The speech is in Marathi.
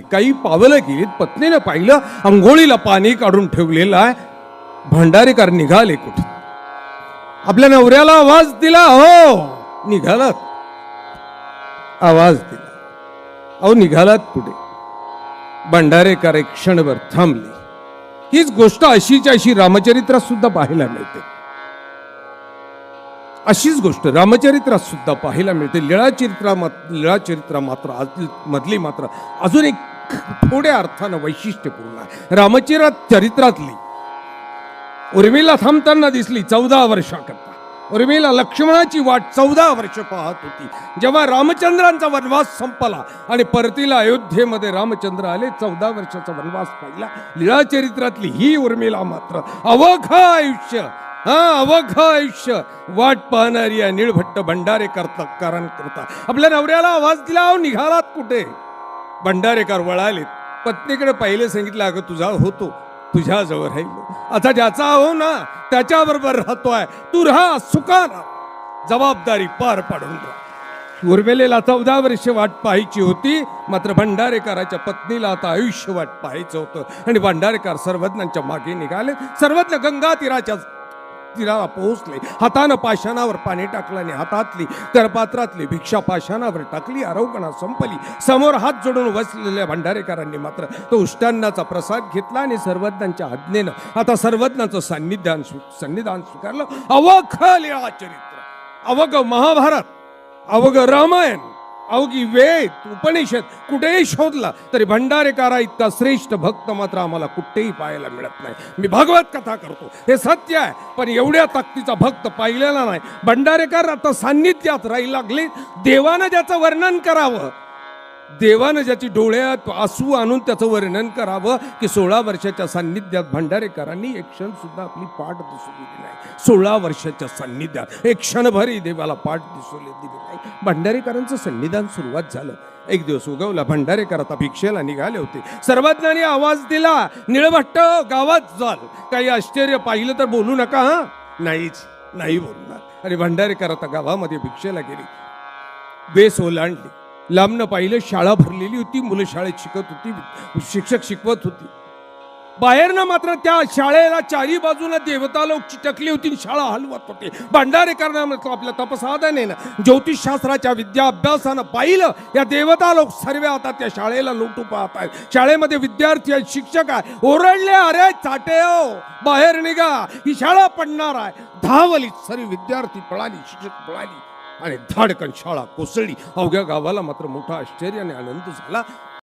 काही पावलं गेलीत. पत्नीनं पाहिलं आंघोळीला पाणी काढून ठेवलेलं आहे. भंडारेकर निघाले कुठे? आपल्या नवऱ्याला आवाज दिला हो निघालात. आवाज दिला अहो निघालात पुढे. भंडारेकर एक क्षणभर थांबले. हीच गोष्ट अशीच्या अशी रामचरित्रात सुद्धा पाहायला मिळते. अशीच गोष्ट रामचरित्रात सुद्धा पाहायला मिळते. लीळाचरित्रा लीळाचरित्रा मात्र आज- मधली मात्र अजून एक थोड्या अर्थानं वैशिष्ट्यपूर्ण आहे. रामचरित चरित्रातली उर्मिला थांबताना दिसली चौदा वर्षाकरता. उर्मिला लक्ष्मणाची वाट चौदा वर्ष पाहत होती. जेव्हा रामचंद्रांचा वनवास संपला आणि परतीला अयोध्येमध्ये रामचंद्र आले चौदा वर्षाचा वनवास पाहिला. लीळा चरित्रातली ही उर्मिला मात्र अवघ आयुष्य हा अवघ आयुष्य. वाट पाहणारी आहे निळभट्ट भंडारे करता कारण करता. आपल्या नवऱ्याला आवाज दिला अहो निघालात कुठे? भंडारेकर वळालेत. पत्नीकडे पहिले सांगितलं अगं तुझा होतो. तुझ्याजवळ राहील. आता ज्याचा हो ना त्याच्याबरोबर राहतोय. तू राहा सुखा जबाबदारी पार पाडून राहा. उर्मिलेला चौदा वर्ष वाट पाहायची होती. मात्र भंडारेकराच्या पत्नीला आता आयुष्य वाट पाहायचं होतं. आणि भंडारेकर सर्वज्ञांच्या मागे निघाले. सर्वज्ञ गंगा तीराच्या तीराला पोहोचले. हातानं पाषाणावर पाणी टाकलं आणि हातातली करपात्रातली भिक्षा पाषाणावर टाकली. आरोगणा संपली. समोर हात जोडून बसलेल्या भंडारेकरांनी मात्र तो उष्टांनाचा प्रसाद घेतला आणि सर्वज्ञांच्या आज्ञेनं आता सर्वज्ञांचं सान्निध्यान स्वी- सन्निधान स्वीकारलं. अवघ लिळा चरित्र. अवघ महाभारत. अवघ रामायण. अवघी वेद उपनिषद कुठेही शोधला तरी भंडारेकारा इतका श्रेष्ठ भक्त मात्र आम्हाला कुठेही पाहायला मिळत नाही. मी भागवत कथा करतो. हे सत्य आहे पण एवढ्या ताकदीचा भक्त पाहिलेला नाही. भंडारेकर आता सान्निध्यात राहील लागले. देवानं ज्याचं वर्णन करावं देवानं ज्याची डोळ्यात आसू आणून त्याचं वर्णन करावं की सोळा वर्षाच्या सान्निध्यात भंडारेकरांनी एक क्षण सुद्धा आपली पाठ दिसू दिली नाही. सोळा वर्षाच्या सान्निध्यात एक क्षणभरही देवाला पाठ दिसून दिली नाही. भंडारेकरांचं सन्निधान सुरुवात झालं. एक दिवस उगवला भंडारेकर आता भिक्षेला निघाले होते. सर्वज्ञांनी आवाज दिला निळभट्ट गावात जाल. काही आश्चर्य पाहिलं तर बोलू नका हा? नाहीच नाही बोलणार. आणि भंडारेकर आता गावामध्ये भिक्षेला गेली. बेस ओलांडली. लांबनं पाहिलं शाळा भरलेली होती मुलं शाळेत शिकत होती शिक्षक शिकवत होती. बाहेरनं मात्र त्या शाळेला चारी बाजूला देवता लोक चिटकली होती शाळा हलवत होते. भांडारेकरांना म्हटलं आपल्या तपसाधनेनं ज्योतिषशास्त्राच्या विद्या अभ्यासानं पाहिलं या देवता लोक सर्व आता त्या शाळेला लोटू पाहत आहेत. शाळेमध्ये विद्यार्थी आहेत शिक्षक आहे ओरडले अरे चाटे हो बाहेर निघा ही शाळा पडणार आहे. धावली सर्व विद्यार्थी पळाली शिक्षक पळाली. आणि धाडकन शाळा कोसळली. अवघ्या गावाला मात्र मोठा आश्चर्य आणि आनंद झाला.